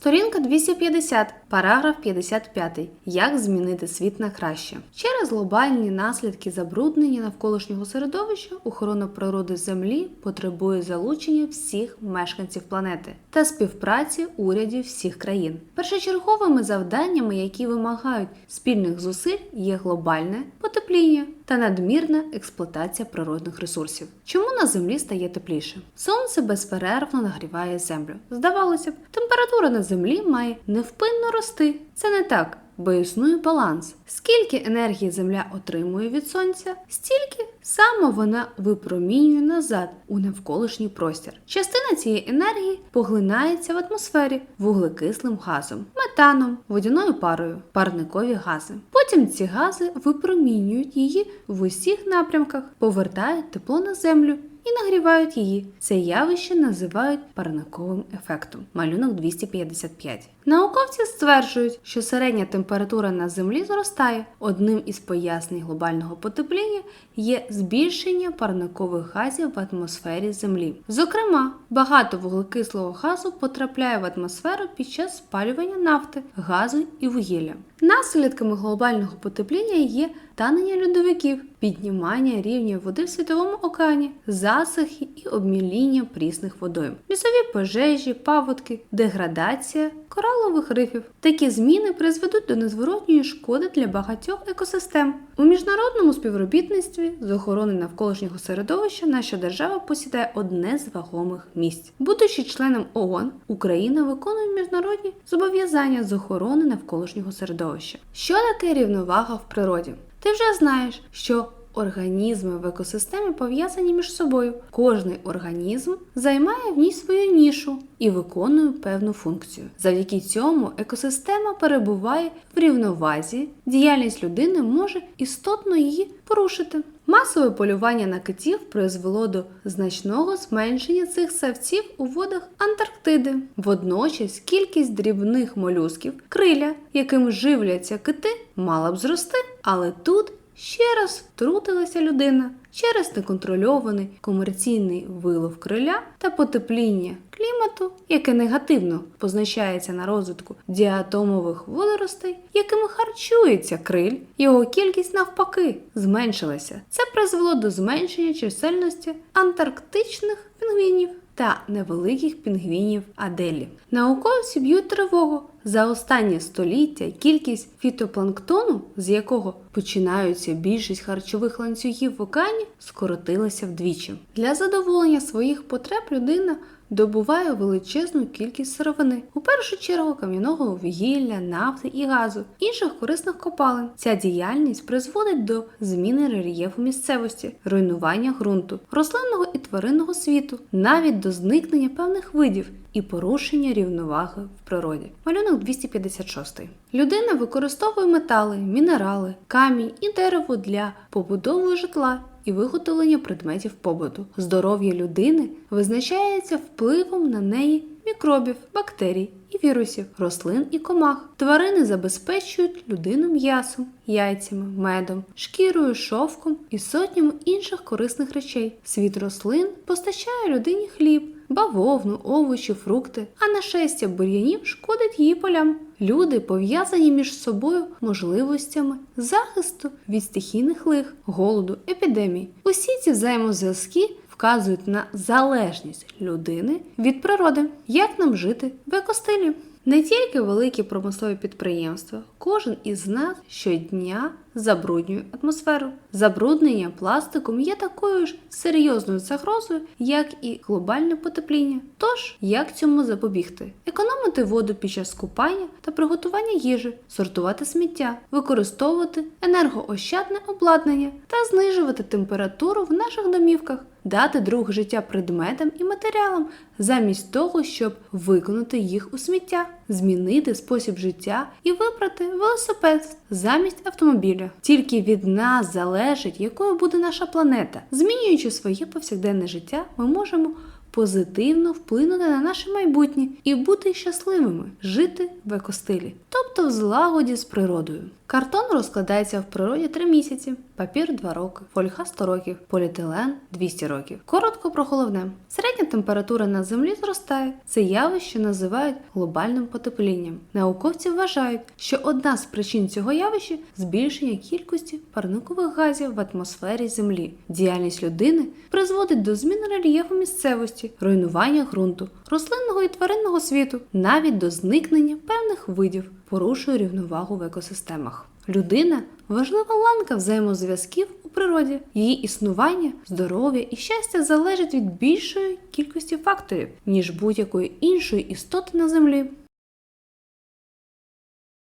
Сторінка 250, параграф 55. Як змінити світ на краще? Через глобальні наслідки забруднення навколишнього середовища охорона природи Землі потребує залучення всіх мешканців планети та співпраці урядів всіх країн. Першочерговими завданнями, які вимагають спільних зусиль, є глобальне потепління та надмірна експлуатація природних ресурсів. Чому на землі стає тепліше? Сонце безперервно нагріває землю. Здавалося б, температура на землі має невпинно рости. Це не так. Бо існує баланс. Скільки енергії Земля отримує від сонця, стільки саме вона випромінює назад у навколишній простір. Частина цієї енергії поглинається в атмосфері вуглекислим газом, метаном, водяною парою, парникові гази. Потім ці гази випромінюють її в усіх напрямках, повертають тепло на землю і нагрівають її. Це явище називають парниковим ефектом. Малюнок 255. Науковці стверджують, що середня температура на землі зростає. Одним із пояснень глобального потепління є збільшення парникових газів в атмосфері Землі. Зокрема, багато вуглекислого газу потрапляє в атмосферу під час спалювання нафти, газу і вугілля. Наслідками глобального потепління є танення льодовиків, піднімання рівня води в світовому океані, засухи і обміління прісних водойм, лісові пожежі, паводки, деградація коралових рифів. Такі зміни призведуть до незворотньої шкоди для багатьох екосистем. У міжнародному співробітництві з охорони навколишнього середовища наша держава посідає одне з вагомих місць. Будучи членом ООН, Україна виконує міжнародні зобов'язання з охорони навколишнього середовища. Що таке рівновага в природі? Ти вже знаєш, що Організми в екосистемі пов'язані між собою. Кожний організм займає в ній свою нішу і виконує певну функцію. Завдяки цьому екосистема перебуває в рівновазі, діяльність людини може істотно її порушити. Масове полювання на китів призвело до значного зменшення цих савців у водах Антарктиди. Водночас кількість дрібних молюсків, криля, яким живляться кити, мала б зрости, але тут ще раз втрутилася людина через неконтрольований комерційний вилов криля та потепління клімату, яке негативно позначається на розвитку діатомових водоростей, якими харчується криль, його кількість навпаки зменшилася. Це призвело до зменшення чисельності антарктичних пінгвінів та невеликих пінгвінів Аделі. Науковці б'ють тривогу. За останнє століття кількість фітопланктону, з якого починаються більшість харчових ланцюгів в океані, скоротилася вдвічі. Для задоволення своїх потреб людина добуває величезну кількість сировини, у першу чергу кам'яного вугілля, нафти і газу, інших корисних копалин. Ця діяльність призводить до зміни рельєфу місцевості, руйнування ґрунту, рослинного і тваринного світу, навіть до зникнення певних видів. І порушення рівноваги в природі. Малюнок 256. Людина використовує метали, мінерали, камінь і дерево для побудови житла і виготовлення предметів побуту. Здоров'я людини визначається впливом на неї мікробів, бактерій і вірусів, рослин і комах. Тварини забезпечують людину м'ясом, яйцями, медом, шкірою, шовком і сотнями інших корисних речей. Світ рослин постачає людині хліб. Бавовну, овочі, фрукти, а нашестя бур'янів шкодить її полям. Люди пов'язані між собою можливостями захисту від стихійних лих, голоду, епідемій. Усі ці взаємозв'язки вказують на залежність людини від природи, як нам жити в екостилі. Не тільки великі промислові підприємства, кожен із нас щодня забруднює атмосферу. Забруднення пластиком є такою ж серйозною загрозою, як і глобальне потепління. Тож, як цьому запобігти? Економити воду під час купання та приготування їжі, сортувати сміття, використовувати енергоощадне обладнання та знижувати температуру в наших домівках, дати друг життя предметам і матеріалам, замість того, щоб виконати їх у сміття, змінити спосіб життя і вибрати велосипед замість автомобіля. Тільки від нас залежить, якою буде наша планета. Змінюючи своє повсякденне життя, ми можемо позитивно вплинути на наше майбутнє і бути щасливими, жити в екостилі, тобто в злагоді з природою. Картон розкладається в природі 3 місяці, папір 2 роки, фольга 100 років, поліетилен 200 років. Коротко про головне. Середня температура на землі зростає. Це явище називають глобальним потеплінням. Науковці вважають, що одна з причин цього явища збільшення кількості парникових газів в атмосфері Землі. Діяльність людини призводить до зміни рельєфу місцевості, руйнування ґрунту, рослинного і тваринного світу, навіть до зникнення певних видів, порушує рівновагу в екосистемах. Людина важлива ланка взаємозв'язків у природі. Її існування, здоров'я і щастя залежать від більшої кількості факторів, ніж будь-якої іншої істоти на землі.